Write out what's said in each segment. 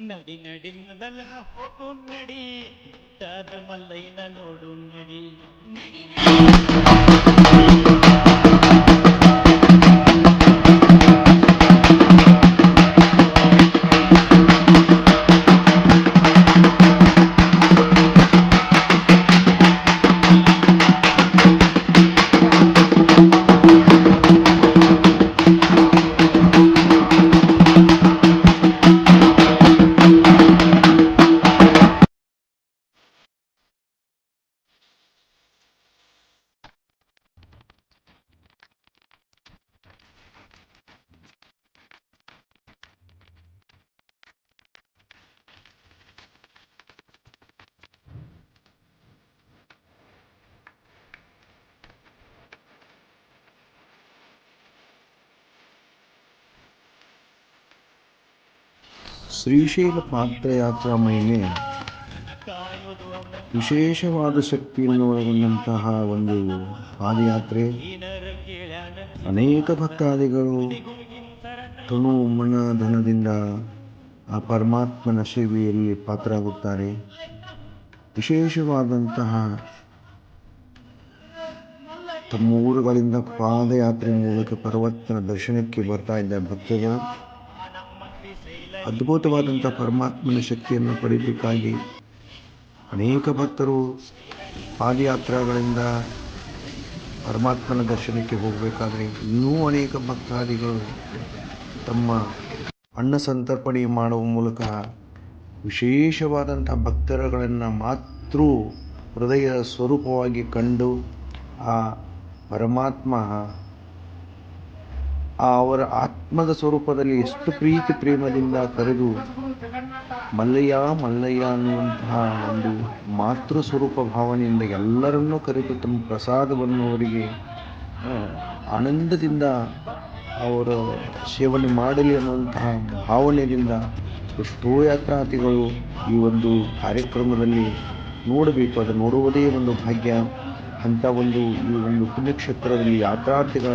ನಡಿ ನಡಿ ಮೊದಲ ಹೋಗು ನಡಿ ತಾದ ಮಲ್ಲಯ್ಯನ ನೋಡು ನಡಿ ಶ್ರೀಶೈಲ ಪಾದಯಾತ್ರಾ ಮಹಿಮೆ. ವಿಶೇಷವಾದ ಶಕ್ತಿಯನ್ನು ಒಳಗೊಂಡಂತಹ ಒಂದು ಪಾದಯಾತ್ರೆ. ಅನೇಕ ಭಕ್ತಾದಿಗಳು ತನು ಮನ ಧನದಿಂದ ಆ ಪರಮಾತ್ಮನ ಸೇವೆಯಲ್ಲಿ ಪಾತ್ರರಾಗುತ್ತಾರೆ. ವಿಶೇಷವಾದಂತಹ ತಮ್ಮ ಊರುಗಳಿಂದ ಪಾದಯಾತ್ರೆ ಮೂಲಕ ಪರ್ವತನ ದರ್ಶನಕ್ಕೆ ಬರ್ತಾ ಇದ್ದ ಭಕ್ತರು ಅದ್ಭುತವಾದಂಥ ಪರಮಾತ್ಮನ ಶಕ್ತಿಯನ್ನು ಪಡಿಬೇಕಾಗಿ ಅನೇಕ ಭಕ್ತರು ಪಾದಯಾತ್ರೆಗಳಿಂದ ಪರಮಾತ್ಮನ ದರ್ಶನಕ್ಕೆ ಹೋಗಬೇಕಾದ್ರೆ ಇನ್ನೂ ಅನೇಕ ಭಕ್ತಾದಿಗಳು ತಮ್ಮ ಅನ್ನ ಸಂತರ್ಪಣೆ ಮಾಡುವ ಮೂಲಕ ವಿಶೇಷವಾದಂಥ ಭಕ್ತರುಗಳನ್ನು ಮಾತ್ರ ಹೃದಯ ಸ್ವರೂಪವಾಗಿ ಕಂಡು ಆ ಪರಮಾತ್ಮ ಅವರ ಆತ್ಮದ ಸ್ವರೂಪದಲ್ಲಿ ಎಷ್ಟು ಪ್ರೀತಿ ಪ್ರೇಮದಿಂದ ಕರೆದು ಮಲ್ಲಯ್ಯ ಮಲ್ಲಯ್ಯ ಅನ್ನುವಂತಹ ಒಂದು ಮಾತೃ ಸ್ವರೂಪ ಭಾವನೆಯಿಂದ ಎಲ್ಲರನ್ನೂ ಕರೆದು ತಮ್ಮ ಪ್ರಸಾದವನ್ನು ಅವರಿಗೆ ಆನಂದದಿಂದ ಅವರ ಸೇವನೆ ಮಾಡಲಿ ಅನ್ನುವಂತಹ ಭಾವನೆಯಿಂದ ಎಷ್ಟೋ ಯಾತ್ರಾರ್ಥಿಗಳು ಈ ಒಂದು ಕಾರ್ಯಕ್ರಮದಲ್ಲಿ ನೋಡಬೇಕು. ಅದು ನೋಡುವುದೇ ಒಂದು ಭಾಗ್ಯ. ಅಂಥ ಒಂದು ಈ ಒಂದು ಪುಣ್ಯಕ್ಷೇತ್ರದಲ್ಲಿ ಯಾತ್ರಾರ್ಥಿಗಳ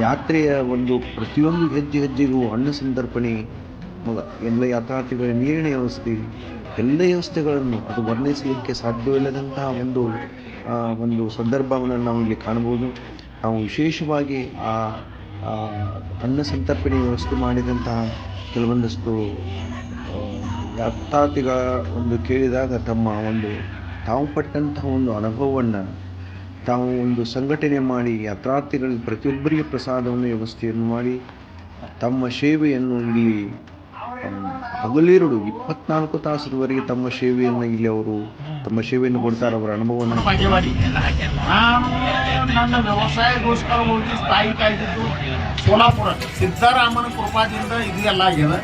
ಯಾತ್ರೆಯ ಒಂದು ಪ್ರತಿಯೊಂದು ಹೆಜ್ಜೆ ಹೆಜ್ಜೆಗೂ ಅನ್ನ ಸಂತರ್ಪಣೆ ಮ- ಎಲ್ಲ ಯಾತ್ರಾರ್ಥಿಗಳ ನೀರಿನ ವ್ಯವಸ್ಥೆ, ಎಲ್ಲ ವ್ಯವಸ್ಥೆಗಳನ್ನು ಅದು ವರ್ಣಿಸಲಿಕ್ಕೆ ಸಾಧ್ಯವಿಲ್ಲದಂತಹ ಒಂದು ಒಂದು ಸಂದರ್ಭವನ್ನು ನಾವು ಇಲ್ಲಿ ಕಾಣಬಹುದು. ನಾವು ವಿಶೇಷವಾಗಿ ಆ ಅನ್ನ ಸಂತರ್ಪಣೆ ವ್ಯವಸ್ಥೆ ಮಾಡಿದಂತಹ ಕೆಲವೊಂದಷ್ಟು ಯಾತ್ರಾರ್ಥಿಗಳ ಒಂದು ಕೇಳಿದಾಗ ತಮ್ಮ ಒಂದು ತಾವು ಪಟ್ಟಂತಹ ಒಂದು ಅನುಭವವನ್ನು ತಾವು ಒಂದು ಸಂಘಟನೆ ಮಾಡಿ ಯಾತ್ರಾರ್ಥಿಗಳಿಗೆ ಪ್ರತಿಯೊಬ್ಬರಿಗೆ ಪ್ರಸಾದವನ್ನು, ವ್ಯವಸ್ಥೆಯನ್ನು ಮಾಡಿ, ತಮ್ಮ ಸೇವೆಯನ್ನು ಇಲ್ಲಿ ಹಗಲಿರುಳು ಇಪ್ಪತ್ನಾಲ್ಕು ತಾಸದವರೆಗೆ ತಮ್ಮ ಸೇವೆಯನ್ನು ಇಲ್ಲಿ ಅವರು, ತಮ್ಮ ಸೇವೆಯನ್ನು ಕೊಡ್ತಾರೆ ಅವರ ಅನುಭವವನ್ನು. ನನ್ನ ವ್ಯವಸಾಯಗೋಸ್ಕರ ಹೋಗಿ ಸ್ಥಾಯಿ ಕಾಯ್ದಿದ್ದು ಸೋಲಾಪುರ. ಸಿದ್ದರಾಮನ ಕೃಪಾದಿಂದ ಇದು ಎಲ್ಲ ಆಗ್ಯದ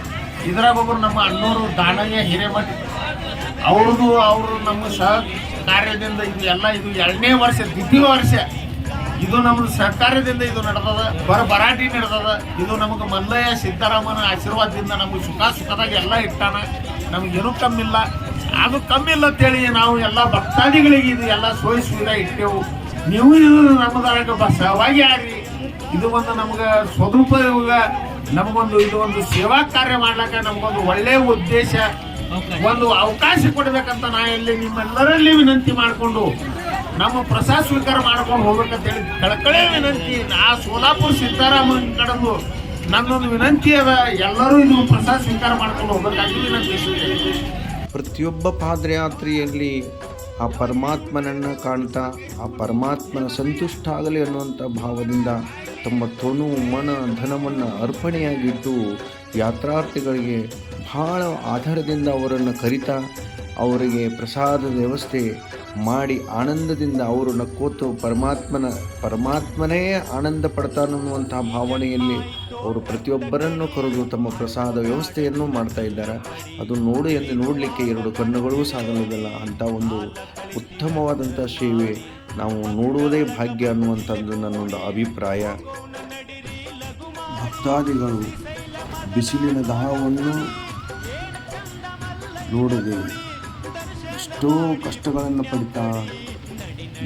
ಇದ್ರಾಗ ಒಬ್ಬರು ನಮ್ಮ ಅಣ್ಣೂರು ದಾನಯ್ಯ ಹಿರೇಮಠ ಅವ್ರದ್ದು ಅವರು ನಮ್ಮ ಸಹ ಕಾರ್ಯದಿಂದ ಇದು ಎಲ್ಲ ಇದು ಎರಡನೇ ವರ್ಷ, ದ್ವಿತೀಯ ವರ್ಷ. ಇದು ನಮ್ಮದು ಸಹಕಾರ್ಯದಿಂದ ಇದು ನಡೆದದ. ಬರ ಬರಾಟಿ ನಡೆದದ. ಇದು ನಮಗೆ ಮಲ್ಲಯ್ಯ ಸಿದ್ದರಾಮನ ಆಶೀರ್ವಾದದಿಂದ ನಮಗೆ ಸುಖ ಸುಖದಾಗ ಎಲ್ಲ ಇಟ್ಟಾನ. ನಮಗೇನು ಕಮ್ಮಿಲ್ಲ. ಅದು ಕಮ್ಮಿ ಇಲ್ಲ ಅಂತೇಳಿ ನಾವು ಎಲ್ಲ ಭಕ್ತಾದಿಗಳಿಗೆ ಇದು ಎಲ್ಲ ಸೋಯಿ ಸುವಿಧ ಇಟ್ಟೆವು. ನೀವು ಇದು ನಮ್ಮದಾಗ ಸಹವಾಗಿ ಆಗ್ರಿ. ಇದು ಒಂದು ನಮ್ಗೆ ಸ್ವದುಪಯೋಗ ನಮಗೊಂದು ಇದು ಒಂದು ಸೇವಾ ಕಾರ್ಯ ಮಾಡ್ಲಿಕ್ಕೆ ನಮಗೊಂದು ಒಳ್ಳೆಯ ಉದ್ದೇಶ. ಒಂದು ಅವಕಾಶ ಕೊಡಬೇಕಂತ ನಾ ಇಲ್ಲಿ ನಿಮ್ಮೆಲ್ಲರಲ್ಲಿ ವಿನಂತಿ ಮಾಡಿಕೊಂಡು ನಮ್ಮ ಪ್ರಸಾದ ಸ್ವೀಕಾರ ಮಾಡ್ಕೊಂಡು ಹೋಗ್ಬೇಕಂತೇಳಿ ಕಳಕಳೆ ವಿನಂತಿ ಆ ಸೋಲಾಪುರ ಸಿದ್ದರಾಮನ್ ಕಡೆದು ನನ್ನೊಂದು ವಿನಂತಿ ಅದ ಎಲ್ಲರೂ ಇದು ಪ್ರಸಾದ ಸ್ವೀಕಾರ ಮಾಡ್ಕೊಂಡು ಹೋಗ್ಬೇಕಾಗಿ ವಿನಂತಿಸುತ್ತೇನೆ ಪ್ರತಿಯೊಬ್ಬ ಪಾದಯಾತ್ರೆಯಲ್ಲಿ ಆ ಪರಮಾತ್ಮನನ್ನು ಕಾಣ್ತಾ ಆ ಪರಮಾತ್ಮನ ಸಂತುಷ್ಟ ಆಗಲಿ ಅನ್ನುವಂಥ ಭಾವದಿಂದ ತಮ್ಮ ತೊನು ಮನ ಧನವನ್ನು ಅರ್ಪಣೆಯಾಗಿಟ್ಟು ಯಾತ್ರಾರ್ಥಿಗಳಿಗೆ ಬಹಳ ಆಧಾರದಿಂದ ಅವರನ್ನು ಕರಿತಾ ಅವರಿಗೆ ಪ್ರಸಾದದ ವ್ಯವಸ್ಥೆ ಮಾಡಿ ಆನಂದದಿಂದ ಅವರು ನಕ್ಕೋತು ಪರಮಾತ್ಮನ, ಪರಮಾತ್ಮನೇ ಆನಂದ ಪಡ್ತಾನನ್ನುವಂತಹ ಭಾವನೆಯಲ್ಲಿ ಅವರು ಪ್ರತಿಯೊಬ್ಬರನ್ನು ಕರೆದು ತಮ್ಮ ಪ್ರಸಾದ ವ್ಯವಸ್ಥೆಯನ್ನು ಮಾಡ್ತಾ ಇದ್ದಾರೆ. ಅದು ನೋಡು ಎಂದು ನೋಡಲಿಕ್ಕೆ ಎರಡು ಕಣ್ಣುಗಳೂ ಸಾಗಲಿಲ್ಲ. ಅಂತ ಒಂದು ಉತ್ತಮವಾದಂಥ ಸೇವೆ ನಾವು ನೋಡುವುದೇ ಭಾಗ್ಯ ಅನ್ನುವಂಥದ್ದು ನನ್ನೊಂದು ಅಭಿಪ್ರಾಯ. ಭಕ್ತಾದಿಗಳು, ಬಿಸಿಲಿನ ದಾಹವನ್ನು ನೋಡದೆ. ಎಷ್ಟೋ ಕಷ್ಟಗಳನ್ನು ಪಡಿತಾ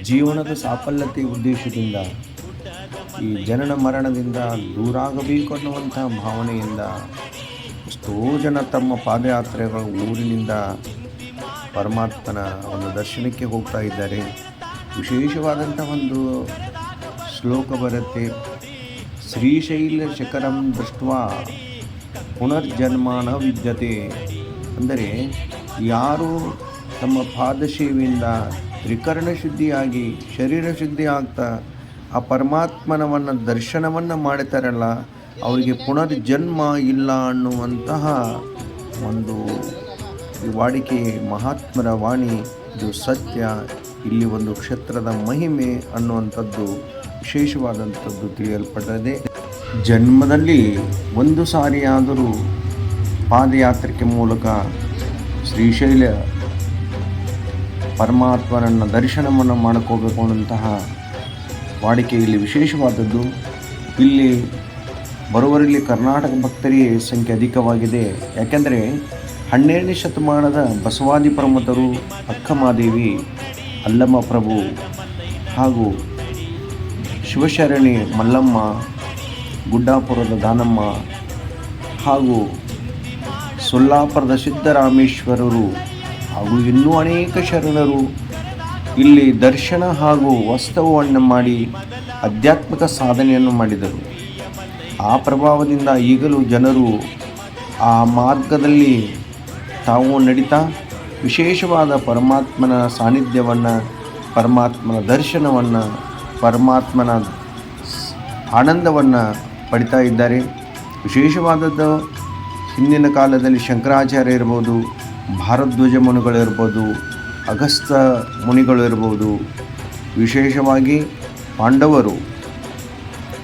ಜೀವನದ ಸಾಫಲ್ಯತೆ ಉದ್ದೇಶದಿಂದ ಈ ಜನನ ಮರಣದಿಂದ ದೂರಾಗಬೇಕು ಅನ್ನುವಂಥ ಭಾವನೆಯಿಂದ ಎಷ್ಟೋ ಜನ ತಮ್ಮ ಪಾದಯಾತ್ರೆಗಳ ಊರಿನಿಂದ ಪರಮಾತ್ಮನ ಒಂದು ದರ್ಶನಕ್ಕೆ ಹೋಗ್ತಾ ಇದ್ದಾರೆ. ವಿಶೇಷವಾದಂಥ ಒಂದು ಶ್ಲೋಕ ಬರುತ್ತೆ ಶ್ರೀಶೈಲ ಶಿಖರಂ ದೃಷ್ಟ ಪುನರ್ಜನ್ಮಾನ ವಿದ್ಯತೆ ಅಂದರೆ ಯಾರು ತಮ್ಮ ಪಾದಶೇವಿಯಿಂದ ತ್ರಿಕರಣ ಶುದ್ಧಿಯಾಗಿ ಶರೀರ ಶುದ್ಧಿ ಆಗ್ತಾ ಆ ಪರಮಾತ್ಮನವನ್ನು ದರ್ಶನವನ್ನು ಮಾಡ್ತಾರಲ್ಲ, ಅವರಿಗೆ ಪುನರ್ಜನ್ಮ ಇಲ್ಲ ಅನ್ನುವಂತಹ ಒಂದು ವಾಡಿಕೆ ಮಹಾತ್ಮರ ವಾಣಿ, ಇದು ಸತ್ಯ, ಇಲ್ಲಿ ಒಂದು ಕ್ಷೇತ್ರದ ಮಹಿಮೆ ಅನ್ನುವಂಥದ್ದು ವಿಶೇಷವಾದಂಥದ್ದು ತಿಳಿಯಲ್ಪಟ್ಟದೆ ಜನ್ಮದಲ್ಲಿ ಒಂದು ಸಾರಿಯಾದರೂ ಪಾದಯಾತ್ರಿಕೆ ಮೂಲಕ ಶ್ರೀಶೈಲ ಪರಮಾತ್ಮನನ್ನು ದರ್ಶನವನ್ನು ಮಾಡ್ಕೋಬೇಕು ಅನ್ನುವಂತಹ ವಾಡಿಕೆ ಇಲ್ಲಿ ವಿಶೇಷವಾದದ್ದು. ಇಲ್ಲಿ ಬರುವರಲ್ಲಿ ಕರ್ನಾಟಕ ಭಕ್ತರಿಗೆ ಸಂಖ್ಯೆ ಅಧಿಕವಾಗಿದೆ. ಯಾಕೆಂದರೆ ಹನ್ನೆರಡನೇ ಶತಮಾನದ ಬಸವಾದಿ ಪ್ರಮುಖರು ಅಕ್ಕಮಾದೇವಿ, ಅಲ್ಲಮ್ಮ ಪ್ರಭು ಹಾಗೂ ಶಿವಶರಣಿ ಮಲ್ಲಮ್ಮ, ಗುಡ್ಡಾಪುರದ ದಾನಮ್ಮ ಹಾಗೂ ಸೊಲ್ಲಾಪುರದ ಸಿದ್ದರಾಮೇಶ್ವರರು ಹಾಗೂ ಇನ್ನೂ ಅನೇಕ ಶರಣರು ಇಲ್ಲಿ ದರ್ಶನ ಹಾಗೂ ವಾಸ್ತವವನ್ನು ಮಾಡಿ ಆಧ್ಯಾತ್ಮಿಕ ಸಾಧನೆಯನ್ನು ಮಾಡಿದರು. ಆ ಪ್ರಭಾವದಿಂದ ಈಗಲೂ ಜನರು ಆ ಮಾರ್ಗದಲ್ಲಿ ತಾವು ನಡೀತಾ ವಿಶೇಷವಾದ ಪರಮಾತ್ಮನ ಸಾನ್ನಿಧ್ಯವನ್ನು, ಪರಮಾತ್ಮನ ದರ್ಶನವನ್ನು, ಪರಮಾತ್ಮನ ಆನಂದವನ್ನು ಪಡಿತಾ ಇದ್ದಾರೆ. ವಿಶೇಷವಾದದ್ದು ಹಿಂದಿನ ಕಾಲದಲ್ಲಿ ಶಂಕರಾಚಾರ್ಯ ಇರ್ಬೋದು ಭಾರದ್ವಜ ಮುನಿಗಳಿರ್ಬೋದು ಅಗಸ್ತ ಮುನಿಗಳು ಇರ್ಬೋದು, ವಿಶೇಷವಾಗಿ ಪಾಂಡವರು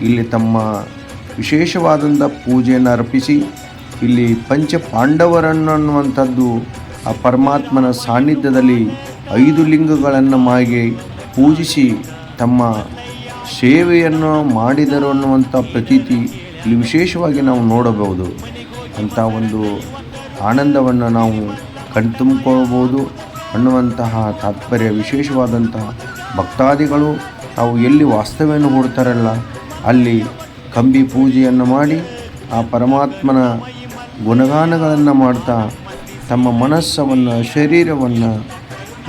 ಇಲ್ಲಿ ತಮ್ಮ ವಿಶೇಷವಾದಂಥ ಪೂಜೆಯನ್ನು ಅರ್ಪಿಸಿ ಇಲ್ಲಿ ಪಂಚ ಪಾಂಡವರನ್ನು ಅನ್ನುವಂಥದ್ದು ಆ ಪರಮಾತ್ಮನ ಸಾನ್ನಿಧ್ಯದಲ್ಲಿ ಐದು ಲಿಂಗಗಳನ್ನು ಮಾಗಿ ಪೂಜಿಸಿ ತಮ್ಮ ಸೇವೆಯನ್ನು ಮಾಡಿದರು ಅನ್ನುವಂಥ ಪ್ರತೀತಿ ಇಲ್ಲಿ ವಿಶೇಷವಾಗಿ ನಾವು ನೋಡಬಹುದು. ಅಂಥ ಒಂದು ಆನಂದವನ್ನು ನಾವು ಕಣ್ತುಂಬಿಕೊಳ್ಬೋದು ಅನ್ನುವಂತಹ ತಾತ್ಪರ್ಯ, ವಿಶೇಷವಾದಂತಹ ಭಕ್ತಾದಿಗಳು ತಾವು ಎಲ್ಲಿ ವಾಸ್ತವ್ಯವನ್ನು ಹೂಡ್ತಾರಲ್ಲ, ಅಲ್ಲಿ ಕಂಬಿ ಪೂಜೆಯನ್ನು ಮಾಡಿ ಆ ಪರಮಾತ್ಮನ ಗುಣಗಾನಗಳನ್ನು ಮಾಡ್ತಾ ತಮ್ಮ ಮನಸ್ಸವನ್ನು, ಶರೀರವನ್ನು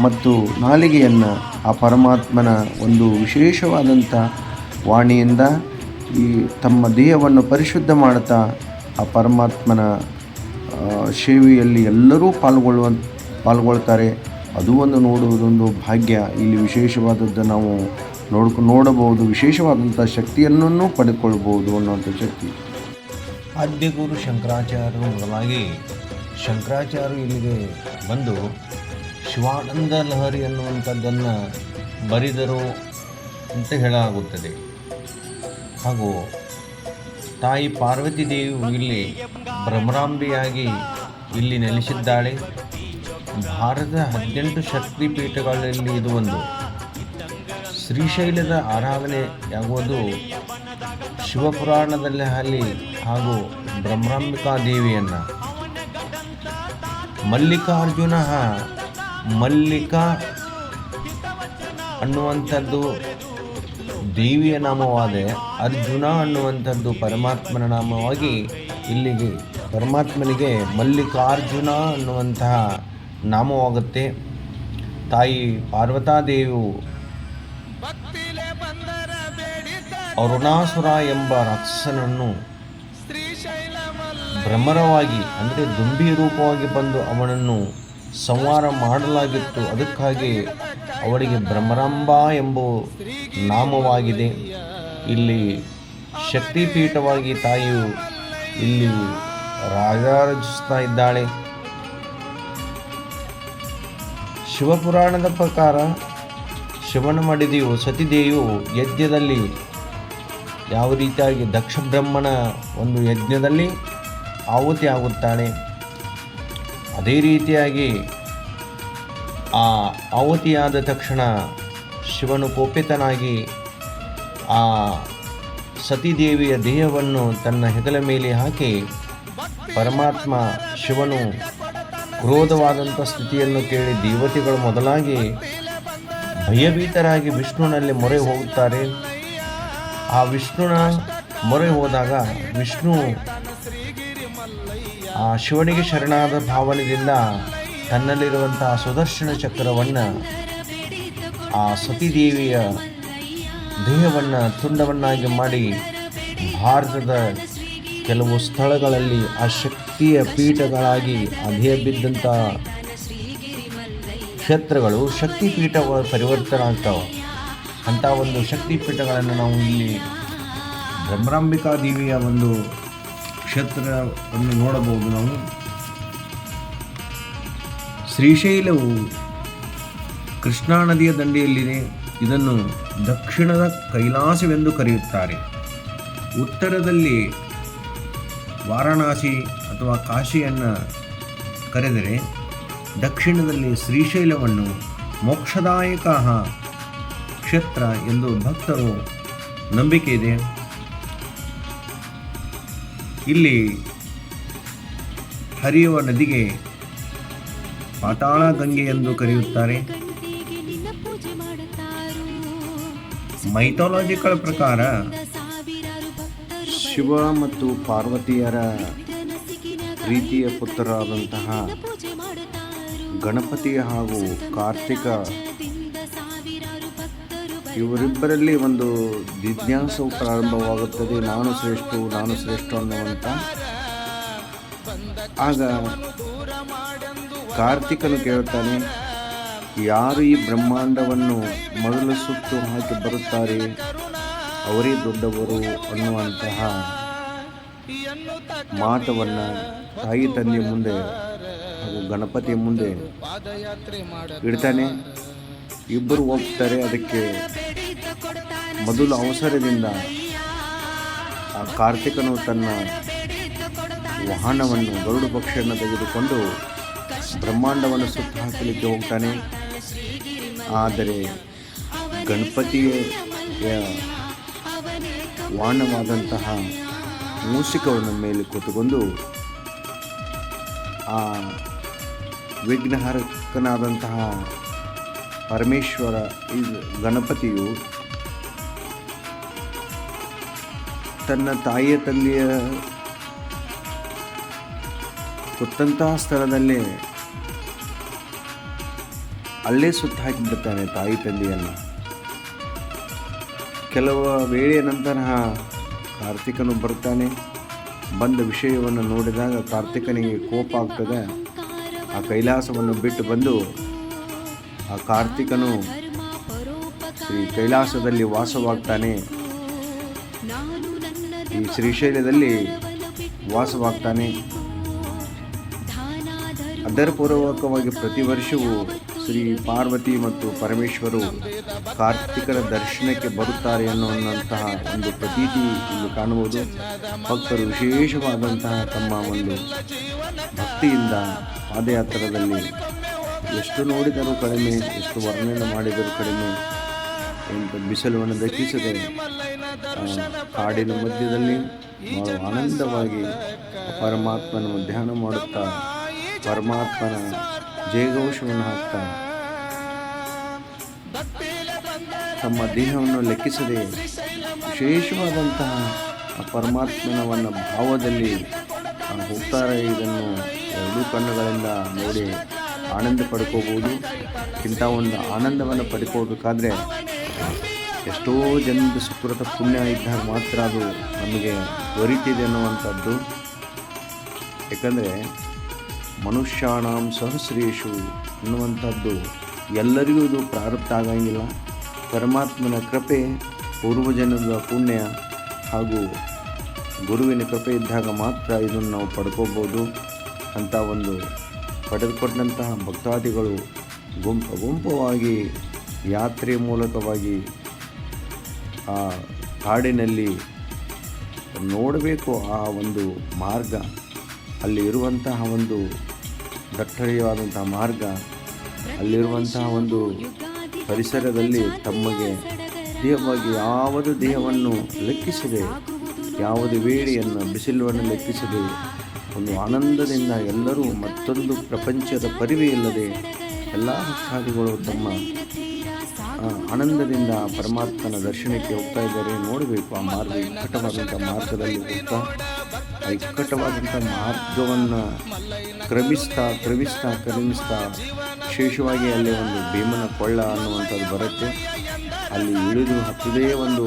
ಮತ್ತು ನಾಲಿಗೆಯನ್ನು ಆ ಪರಮಾತ್ಮನ ಒಂದು ವಿಶೇಷವಾದಂಥ ವಾಣಿಯಿಂದ ಈ ತಮ್ಮ ದೇಹವನ್ನು ಪರಿಶುದ್ಧ ಮಾಡ್ತಾ ಆ ಪರಮಾತ್ಮನ ಸೇವೆಯಲ್ಲಿ ಎಲ್ಲರೂ ಪಾಲ್ಗೊಳ್ಳುವ, ಪಾಲ್ಗೊಳ್ತಾರೆ. ಅದು ಒಂದು ನೋಡುವುದೊಂದು ಭಾಗ್ಯ. ಇಲ್ಲಿ ವಿಶೇಷವಾದದ್ದು ನಾವು ನೋಡ್ಕೊ, ನೋಡಬಹುದು, ವಿಶೇಷವಾದಂಥ ಶಕ್ತಿಯನ್ನು ಪಡೆದುಕೊಳ್ಬೋದು ಅನ್ನುವಂಥ ಶಕ್ತಿ. ಆದ್ಯಗುರು ಶಂಕರಾಚಾರ್ಯರು ಮೊದಲಾಗಿ ಶಂಕರಾಚಾರ್ಯರು ಇಲ್ಲಿಗೆ ಬಂದು ಶಿವಾನಂದ ಲಹರಿ ಅನ್ನುವಂಥದ್ದನ್ನು ಬರಿದರು ಅಂತ ಹೇಳಲಾಗುತ್ತದೆ. ಹಾಗೂ ತಾಯಿ ಪಾರ್ವತಿ ದೇವಿ ಇಲ್ಲಿ ಭ್ರಮರಾಂಬಿಯಾಗಿ ಇಲ್ಲಿ ನೆಲೆಸಿದ್ದಾಳೆ. ಭಾರತದ ಹದಿನೆಂಟು ಶಕ್ತಿಪೀಠಗಳಲ್ಲಿ ಇದು ಒಂದು. ಶ್ರೀಶೈಲದ ಆರಾಧನೆಯಾಗುವುದು ಶಿವಪುರಾಣದಲ್ಲಿ ಅಲ್ಲಿ ಹಾಗೂ ಬ್ರಹ್ಮರಾಂಬಿಕಾ ದೇವಿಯನ್ನು. ಮಲ್ಲಿಕಾರ್ಜುನ ಮಲ್ಲಿಕಾ ಅನ್ನುವಂಥದ್ದು ದೇವಿಯ ನಾಮವಾದ ಅರ್ಜುನ ಅನ್ನುವಂಥದ್ದು ಪರಮಾತ್ಮನ ನಾಮವಾಗಿ ಇಲ್ಲಿಗೆ ಪರಮಾತ್ಮನಿಗೆ ಮಲ್ಲಿಕಾರ್ಜುನ ಅನ್ನುವಂತಹ ನಾಮವಾಗುತ್ತೆ. ತಾಯಿ ಪಾರ್ವತಾದೇವಿಯು ಅರುಣಾಸುರ ಎಂಬ ರಾಕ್ಷಸನನ್ನು ಭ್ರಮರವಾಗಿ, ಅಂದರೆ ದುಂಬಿ ರೂಪವಾಗಿ ಬಂದು ಅವನನ್ನು ಸಂಹಾರ ಮಾಡಲಾಗಿತ್ತು. ಅದಕ್ಕಾಗಿ ಅವಳಿಗೆ ಭ್ರಮರಾಂಬ ಎಂಬ ನಾಮವಾಗಿದೆ. ಇಲ್ಲಿ ಶಕ್ತಿಪೀಠವಾಗಿ ತಾಯಿಯು ಇಲ್ಲಿ ರಾಜಾರಜಿಸ್ತಾ ಇದ್ದಾಳೆ. ಶಿವಪುರಾಣದ ಪ್ರಕಾರ ಶಿವನ ಮಡಿದೆಯು ಸತಿದೇವಿಯು ಯಜ್ಞದಲ್ಲಿ ಯಾವ ರೀತಿಯಾಗಿ ದಕ್ಷ ಬ್ರಹ್ಮನ ಒಂದು ಯಜ್ಞದಲ್ಲಿ ಆಹುತಿ ಆಗುತ್ತಾಳೆ. ಅದೇ ರೀತಿಯಾಗಿ ಆ ಆಹುತಿಯಾದ ತಕ್ಷಣ ಶಿವನು ಕೋಪಿತನಾಗಿ ಆ ಸತೀದೇವಿಯ ದೇಹವನ್ನು ತನ್ನ ಹೆಗಲ ಮೇಲೆ ಹಾಕಿ ಪರಮಾತ್ಮ ಶಿವನು ಕ್ರೋಧವಾದಂಥ ಸ್ಥಿತಿಯನ್ನು ಕೇಳಿ ದೇವತೆಗಳು ಮೊದಲಾಗಿ ಭಯಭೀತರಾಗಿ ವಿಷ್ಣುನಲ್ಲಿ ಮೊರೆ ಹೋಗುತ್ತಾರೆ. ಆ ವಿಷ್ಣುನ ಮೊರೆ ಹೋದಾಗ ವಿಷ್ಣು ಆ ಶಿವನಿಗೆ ಶರಣಾದ ಭಾವನೆಯಿಂದ ತನ್ನಲ್ಲಿರುವಂತಹ ಸುದರ್ಶನ ಚಕ್ರವನ್ನು ಆ ಸತಿದೇವಿಯ ದೇಹವನ್ನು, ತುಂಡವನ್ನಾಗಿ ಮಾಡಿ ಭಾರತದ ಕೆಲವು ಸ್ಥಳಗಳಲ್ಲಿ ಆ ಶಕ್ತಿಯ ಪೀಠಗಳಾಗಿ ಅಧೇ ಬಿದ್ದಂಥ ಕ್ಷೇತ್ರಗಳು ಶಕ್ತಿ ಪೀಠ ಪರಿವರ್ತನೆ ಆಗ್ತಾವೆ. ಅಂಥ ಒಂದು ಶಕ್ತಿ ಪೀಠಗಳನ್ನು ನಾವು ಇಲ್ಲಿ ಭ್ರಮರಾಂಬಿಕಾ ದೇವಿಯ ಒಂದು ಕ್ಷೇತ್ರವನ್ನು ನೋಡಬಹುದು ನಾವು. ಶ್ರೀಶೈಲವು ಕೃಷ್ಣಾ ನದಿಯ ದಂಡೆಯಲ್ಲಿದೆ. ಇದನ್ನು ದಕ್ಷಿಣದ ಕೈಲಾಸವೆಂದು ಕರೆಯುತ್ತಾರೆ. ಉತ್ತರದಲ್ಲಿ ವಾರಣಾಸಿ ಅಥವಾ ಕಾಶಿಯನ್ನು ಕರೆದರೆ ದಕ್ಷಿಣದಲ್ಲಿ ಶ್ರೀಶೈಲವನ್ನು ಮೋಕ್ಷದಾಯಕ ಕ್ಷೇತ್ರ ಎಂದು ಭಕ್ತರು ನಂಬಿಕೆ ಇದೆ. ಇಲ್ಲಿ ಹರಿಯುವ ನದಿಗೆ ಪಾತಾಳ ಗಂಗೆ ಎಂದು ಕರೆಯುತ್ತಾರೆ. ಮೈಥಾಲಜಿಕಲ್ ಪ್ರಕಾರ ಶಿವ ಮತ್ತು ಪಾರ್ವತಿಯರ ಪ್ರೀತಿಯ ಪುತ್ರರಾದಂತಹ ಗಣಪತಿ ಹಾಗೂ ಕಾರ್ತಿಕ ಇವರಿಬ್ಬರಲ್ಲಿ ಒಂದು ಜಿಜ್ಞಾಸವು ಪ್ರಾರಂಭವಾಗುತ್ತದೆ. ನಾನು ಶ್ರೇಷ್ಠ ನಾನು ಶ್ರೇಷ್ಠ ಅನ್ನುವಂಥ. ಆಗ ಕಾರ್ತಿಕನು ಕೇಳ್ತಾನೆ ಯಾರು ಈ ಬ್ರಹ್ಮಾಂಡವನ್ನು ಮೊದಲು ಸುತ್ತು ಹಾಕಿ ಬರುತ್ತಾರೆ? ಅವರೇ ದೊಡ್ಡವರು ಅನ್ನುವಂತಹ ಮಾತವನ್ನು ತಾಯಿ ತಂದೆಯ ಮುಂದೆ ಹಾಗೂ ಗಣಪತಿಯ ಮುಂದೆ ಇಡ್ತಾನೆ. ಇಬ್ಬರು ಹೋಗ್ತಾರೆ, ಅದಕ್ಕೆ ಮೊದಲು ಅವಸರದಿಂದ ಆ ಕಾರ್ತಿಕನು ತನ್ನ ವಾಹನವನ್ನು ಗರುಡು ಪಕ್ಷಿಯನ್ನು ತೆಗೆದುಕೊಂಡು ಬ್ರಹ್ಮಾಂಡವನ್ನು ಸುತ್ತ ಹಾಕಲಿಕ್ಕೆ ಹೋಗ್ತಾನೆ. ಆದರೆ ಗಣಪತಿಯ ವಾಣವಾದಂತಹ ಮೂಷಿಕವನ್ನು ಮೇಲೆ ಕೂತುಕೊಂಡು ಆ ವಿಘ್ನಹಾರಕನಾದಂತಹ ಪರಮೇಶ್ವರ, ಈ ಗಣಪತಿಯು ತನ್ನ ತಾಯಿಯ ತಂದೆಯ ಕೊಟ್ಟಂತಹ ಸ್ಥಳದಲ್ಲೇ ಅಲ್ಲೇ ಸುತ್ತ ಹಾಕಿಬಿಡ್ತಾನೆ ತಾಯಿ ತಂದೆಯನ್ನು. ಕೆಲವು ವೇಳೆಯ ನಂತರ ಕಾರ್ತಿಕನು ಬರ್ತಾನೆ. ಬಂದ ವಿಷಯವನ್ನು ನೋಡಿದಾಗ ಕಾರ್ತಿಕನಿಗೆ ಕೋಪ ಆಗ್ತದೆ. ಆ ಕೈಲಾಸವನ್ನು ಬಿಟ್ಟು ಬಂದು ಆ ಕಾರ್ತಿಕನು ಶ್ರೀ ಕೈಲಾಸದಲ್ಲಿ ವಾಸವಾಗ್ತಾನೆ. ಈ ಶ್ರೀಶೈಲದಲ್ಲಿ ವಾಸವಾಗ್ತಾನೆ. ಅದರ ಪೂರ್ವಕವಾಗಿ ಪ್ರತಿ ವರ್ಷವೂ ಶ್ರೀ ಪಾರ್ವತಿ ಮತ್ತು ಪರಮೇಶ್ವರು ಕಾರ್ತಿಕರ ದರ್ಶನಕ್ಕೆ ಬರುತ್ತಾರೆ ಅನ್ನುವಂತಹ ಒಂದು ಪ್ರತೀತಿ ಇಲ್ಲಿ ಕಾಣಬಹುದು ಭಕ್ತರು ವಿಶೇಷವಾದಂತಹ ತಮ್ಮ ಒಂದು ಭಕ್ತಿಯಿಂದ ಪಾದಯಾತ್ರದಲ್ಲಿ ಎಷ್ಟು ನೋಡಿದರೂ ಕಡಿಮೆ, ಎಷ್ಟು ವರ್ಣನೆ ಮಾಡಿದರೂ ಕಡಿಮೆ ಎಂತ ಬಿಸಿಲುವನ್ನು ದಕ್ಕಿಸದೆ ಕಾಡಿನ ಮಧ್ಯದಲ್ಲಿ ಆನಂದವಾಗಿ ಪರಮಾತ್ಮನ ಧ್ಯಾನ ಮಾಡುತ್ತಾ, ಪರಮಾತ್ಮನ ಜಯಘೋಷವನ್ನು ಹಾಕ್ತಾ ತಮ್ಮ ದೇಹವನ್ನು ಲೆಕ್ಕಿಸದೆ ವಿಶೇಷವಾದಂತಹ ಪರಮಾತ್ಮನವನ್ನ ಭಾವದಲ್ಲಿ ಹೋಗ್ತಾರೆ ಇದನ್ನು ಎರಡೂ ಕಣ್ಣುಗಳಿಂದ ನೋಡಿ ಆನಂದ ಪಡ್ಕೋಬೋದು. ಇಂಥ ಒಂದು ಆನಂದವನ್ನು ಪಡ್ಕೋಬೇಕಾದ್ರೆ ಎಷ್ಟೋ ಜನದ ಸುಕೃತ ಪುಣ್ಯ ಇದ್ದಾಗ ಮಾತ್ರ ಅದು ನಮಗೆ ದೊರೀತಿದೆ ಅನ್ನುವಂಥದ್ದು. ಯಾಕಂದರೆ ಮನುಷ್ಯಾಣಂ ಸಹಸ್ರೇಶು ಅನ್ನುವಂಥದ್ದು ಎಲ್ಲರಿಗೂ ಇದು ಪ್ರಾರಬ್ಧ ಆಗಂಗಿಲ್ಲ. ಪರಮಾತ್ಮನ ಕೃಪೆ, ಪೂರ್ವಜನದ ಪುಣ್ಯ ಹಾಗೂ ಗುರುವಿನ ಕೃಪೆ ಇದ್ದಾಗ ಮಾತ್ರ ಇದನ್ನು ನಾವು ಪಡ್ಕೋಬೋದು ಅಂತ ಒಂದು ಪಡೆದುಕೊಂಡಂತಹ ಭಕ್ತಾದಿಗಳು ಗುಂಪು ಗುಂಪವಾಗಿ ಯಾತ್ರೆ ಮೂಲಕವಾಗಿ ಆ ಕಾಡಿನಲ್ಲಿ ನೋಡಬೇಕು ಆ ಒಂದು ಮಾರ್ಗ. ಅಲ್ಲಿ ಇರುವಂತಹ ಒಂದು ದಟ್ಟಣೀಯವಾದಂತಹ ಮಾರ್ಗ, ಅಲ್ಲಿರುವಂತಹ ಒಂದು ಪರಿಸರದಲ್ಲಿ ತಮಗೆ ದೇಹವಾಗಿ ಯಾವುದು ದೇಹವನ್ನು ಲೆಕ್ಕಿಸದೆ, ಯಾವುದು ವೇಳೆಯನ್ನು ಬಿಸಿಲುವನ್ನು ಲೆಕ್ಕಿಸದೆ, ಒಂದು ಆನಂದದಿಂದ ಎಲ್ಲರೂ ಮತ್ತೊಂದು ಪ್ರಪಂಚದ ಪರಿವೆ ಇಲ್ಲದೆ ಎಲ್ಲ ಭಕ್ತಾದಿಗಳು ತಮ್ಮ ಆನಂದದಿಂದ ಪರಮಾತ್ಮನ ದರ್ಶನಕ್ಕೆ ಹೋಗ್ತಾ ಇದ್ದಾರೆ. ನೋಡಬೇಕು ಆ ಮಾರ್ಗ ಕಟ್ಟವಾದಂಥ ಮಾರ್ಗದಲ್ಲಿ ಹೋಗ್ತಾ ಇಕ್ಕಟ್ಟವಾದಂಥ ಮಾರ್ಗವನ್ನು ಕ್ರಮಿಸ್ತಾ ಕ್ರಮಿಸ್ತಾ ಕ್ರಮಿಸ್ತಾ ವಿಶೇಷವಾಗಿ ಅಲ್ಲಿ ಒಂದು ಭೀಮನ ಕೊಳ್ಳ ಅನ್ನುವಂಥದ್ದು ಬರುತ್ತೆ. ಅಲ್ಲಿ ಇಳಿದು ಹತ್ತದೇ ಒಂದು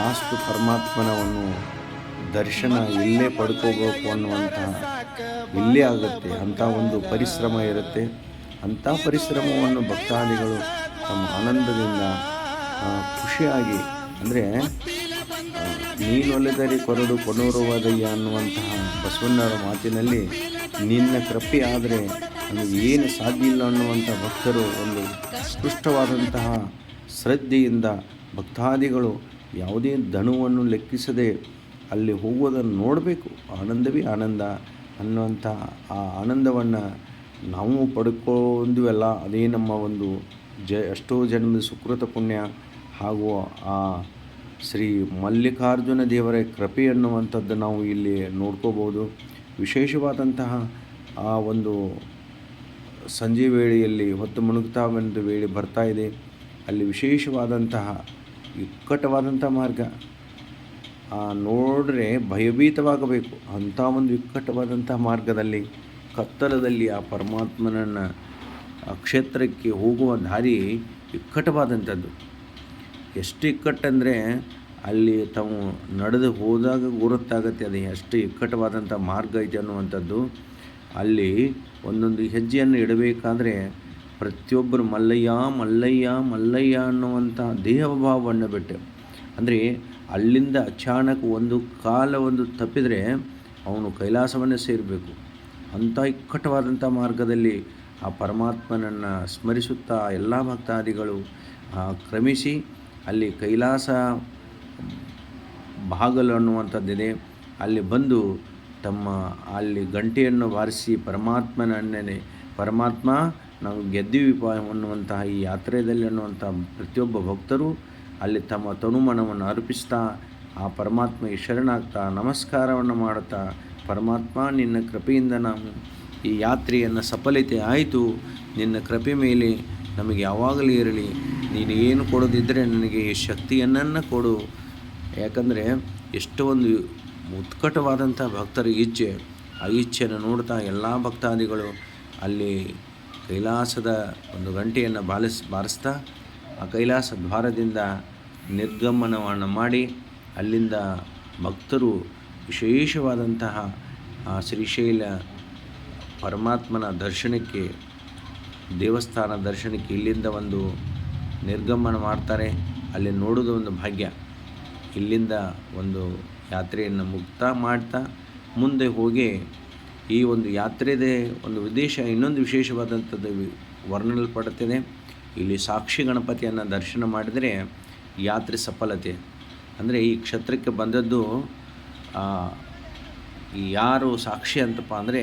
ವಾಸ್ತು ಪರಮಾತ್ಮನವನ್ನು ದರ್ಶನ ಇಲ್ಲೇ ಪಡ್ಕೋಬೇಕು ಅನ್ನುವಂಥ ಇಲ್ಲೇ ಆಗುತ್ತೆ. ಅಂಥ ಒಂದು ಪರಿಶ್ರಮ ಇರುತ್ತೆ. ಅಂಥ ಪರಿಶ್ರಮವನ್ನು ಭಕ್ತಾದಿಗಳು ತಮ್ಮ ಆನಂದದಿಂದ ಖುಷಿಯಾಗಿ, ಅಂದರೆ ನೀನೊಲೆದರೆ ಕೊರಡು ಕೊನೂರುವದಯ್ಯ ಅನ್ನುವಂತಹ ಬಸವಣ್ಣರ ಮಾತಿನಲ್ಲಿ ನಿನ್ನ ಕೃಪೆ ಆದರೆ ನಮಗೆ ಏನು ಸಾಧ್ಯ ಇಲ್ಲ ಅನ್ನುವಂಥ ಭಕ್ತರು ಒಂದು ಸ್ಪಷ್ಟವಾದಂತಹ ಶ್ರದ್ಧೆಯಿಂದ ಭಕ್ತಾದಿಗಳು ಯಾವುದೇ ದಣುವನ್ನು ಲೆಕ್ಕಿಸದೆ ಅಲ್ಲಿ ಹೋಗೋದನ್ನು ನೋಡಬೇಕು. ಆನಂದವೇ ಆನಂದ ಅನ್ನುವಂಥ ಆ ಆನಂದವನ್ನು ನಾವು ಪಡ್ಕೊಂಡಿವಲ್ಲ, ಅದೇ ನಮ್ಮ ಒಂದು ಜ ಎಷ್ಟೋ ಜನ್ಮದ ಸುಕೃತ ಪುಣ್ಯ ಹಾಗೂ ಆ ಶ್ರೀ ಮಲ್ಲಿಕಾರ್ಜುನ ದೇವರ ಕೃಪೆ ಅನ್ನುವಂಥದ್ದು ನಾವು ಇಲ್ಲಿ ನೋಡ್ಕೋಬೋದು. ವಿಶೇಷವಾದಂತಹ ಆ ಒಂದು ಸಂಜೆ ವೇಳೆಯಲ್ಲಿ ಹೊತ್ತು ಮುಣುಗ್ತಾ ಒಂದು ವೇಳೆ ಬರ್ತಾ ಇದೆ. ಅಲ್ಲಿ ವಿಶೇಷವಾದಂತಹ ಇಕ್ಕಟ್ಟವಾದಂಥ ಮಾರ್ಗ. ನೋಡ್ರೆ ಭಯಭೀತವಾಗಬೇಕು. ಅಂಥ ಒಂದು ಇಕ್ಕಟ್ಟವಾದಂಥ ಮಾರ್ಗದಲ್ಲಿ, ಕತ್ತಲದಲ್ಲಿ ಆ ಪರಮಾತ್ಮನನ್ನು ಕ್ಷೇತ್ರಕ್ಕೆ ಹೋಗುವ ದಾರಿ ಇಕ್ಕಟ್ಟವಾದಂಥದ್ದು ಎಷ್ಟು ಇಕ್ಕಟ್ಟಂದರೆ ಅಲ್ಲಿ ತಾವು ನಡೆದು ಹೋದಾಗ ಗುರುತಾಗತ್ತೆ, ಅದು ಎಷ್ಟು ಇಕ್ಕಟ್ಟವಾದಂಥ ಮಾರ್ಗ ಐತೆ ಅನ್ನುವಂಥದ್ದು. ಅಲ್ಲಿ ಒಂದೊಂದು ಹೆಜ್ಜೆಯನ್ನು ಇಡಬೇಕಾದ್ರೆ ಪ್ರತಿಯೊಬ್ಬರು ಮಲ್ಲಯ್ಯ ಮಲ್ಲಯ್ಯ ಮಲ್ಲಯ್ಯ ಅನ್ನುವಂಥ ದೇಹಭಾವವನ್ನು ಬಿಟ್ಟು, ಅಂದರೆ ಅಲ್ಲಿಂದ ಅಚಾನಕ್ ಒಂದು ಕಾಲ ಒಂದು ತಪ್ಪಿದರೆ ಅವನು ಕೈಲಾಸವನ್ನೇ ಸೇರಬೇಕು. ಅಂಥ ಇಕ್ಕಟ್ಟವಾದಂಥ ಮಾರ್ಗದಲ್ಲಿ ಆ ಪರಮಾತ್ಮನನ್ನು ಸ್ಮರಿಸುತ್ತಾ ಎಲ್ಲ ಭಕ್ತಾದಿಗಳು ಕ್ರಮಿಸಿ ಅಲ್ಲಿ ಕೈಲಾಸ ಬಾಗಲು ಅನ್ನುವಂಥದ್ದಿದೆ. ಅಲ್ಲಿ ಬಂದು ತಮ್ಮ ಅಲ್ಲಿ ಗಂಟೆಯನ್ನು ಬಾರಿಸಿ ಪರಮಾತ್ಮನನ್ನೇ ಪರಮಾತ್ಮ ನಾವು ಗೆದ್ದಿವಿಪ ಅನ್ನುವಂತಹ ಈ ಯಾತ್ರೆಯಲ್ಲಿ ಅನ್ನುವಂಥ ಪ್ರತಿಯೊಬ್ಬ ಭಕ್ತರು ಅಲ್ಲಿ ತಮ್ಮ ತನುಮನವನ್ನು ಅರ್ಪಿಸ್ತಾ, ಆ ಪರಮಾತ್ಮಗೆ ಶರಣಾಗ್ತಾ, ನಮಸ್ಕಾರವನ್ನು ಮಾಡುತ್ತಾ, ಪರಮಾತ್ಮ ನಿನ್ನ ಕೃಪೆಯಿಂದ ನಾವು ಈ ಯಾತ್ರೆಯನ್ನು ಸಫಲತೆ ಆಯಿತು, ನಿನ್ನ ಕೃಪೆ ಮೇಲೆ ನಮಗೆ ಯಾವಾಗಲೂ ಇರಲಿ, ನೀನು ಏನು ಕೊಡೋದಿದ್ದರೆ ನನಗೆ ಶಕ್ತಿಯನ್ನನ್ನು ಕೊಡು. ಯಾಕಂದರೆ ಒಂದು ಉತ್ಕಟವಾದಂಥ ಭಕ್ತರ ಇಚ್ಛೆ ಆ ಇಚ್ಛೆಯನ್ನು ನೋಡ್ತಾ ಎಲ್ಲ ಭಕ್ತಾದಿಗಳು ಅಲ್ಲಿ ಕೈಲಾಸದ ಒಂದು ಗಂಟೆಯನ್ನು ಬಾಲಿಸ್, ಬಾರಿಸ್ತಾ, ಆ ಕೈಲಾಸ ದ್ವಾರದಿಂದ ನಿರ್ಗಮನವನ್ನು ಮಾಡಿ, ಅಲ್ಲಿಂದ ಭಕ್ತರು ವಿಶೇಷವಾದಂತಹ ಆ ಶ್ರೀಶೈಲ ಪರಮಾತ್ಮನ ದರ್ಶನಕ್ಕೆ ದೇವಸ್ಥಾನ ದರ್ಶನಕ್ಕೆ ಇಲ್ಲಿಂದ ಒಂದು ನಿರ್ಗಮನ ಮಾಡ್ತಾರೆ. ಅಲ್ಲಿ ನೋಡೋದು ಒಂದು ಭಾಗ್ಯ. ಇಲ್ಲಿಂದ ಒಂದು ಯಾತ್ರೆಯನ್ನು ಮುಕ್ತ ಮಾಡ್ತಾ ಮುಂದೆ ಹೋಗಿ ಈ ಒಂದು ಯಾತ್ರೆದೇ ಒಂದು ಉದ್ದೇಶ ಇನ್ನೊಂದು ವಿಶೇಷವಾದಂಥದ್ದು ವರ್ಣಿಸಲ್ಪಡ್ತೇನೆ ಇಲ್ಲಿ ಸಾಕ್ಷಿ ಗಣಪತಿಯನ್ನು ದರ್ಶನ ಮಾಡಿದರೆ ಯಾತ್ರೆ ಸಫಲತೆ. ಅಂದರೆ ಈ ಕ್ಷೇತ್ರಕ್ಕೆ ಬಂದದ್ದು ಯಾರು ಸಾಕ್ಷಿ ಅಂತಪ್ಪ ಅಂದರೆ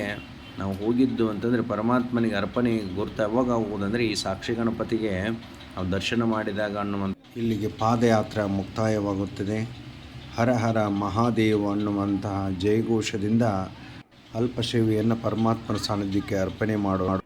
ನಾವು ಹೋಗಿದ್ದು ಅಂತಂದರೆ ಪರಮಾತ್ಮನಿಗೆ ಅರ್ಪಣೆ ಗುರ್ತು ಯಾವಾಗ ಹೋಗೋದಂದರೆ ಈ ಸಾಕ್ಷಿ ಗಣಪತಿಗೆ ನಾವು ದರ್ಶನ ಮಾಡಿದಾಗ ಅನ್ನುವಂಥ ಇಲ್ಲಿಗೆ ಪಾದಯಾತ್ರೆ ಮುಕ್ತಾಯವಾಗುತ್ತದೆ. ಹರ ಹರ ಮಹಾದೇವ ಅನ್ನುವಂತಹ ಜಯಘೋಷದಿಂದ ಅಲ್ಪ ಸೇವೆಯನ್ನು ಪರಮಾತ್ಮನ ಸಾನ್ನಿಧ್ಯಕ್ಕೆ ಅರ್ಪಣೆ ಮಾಡೋ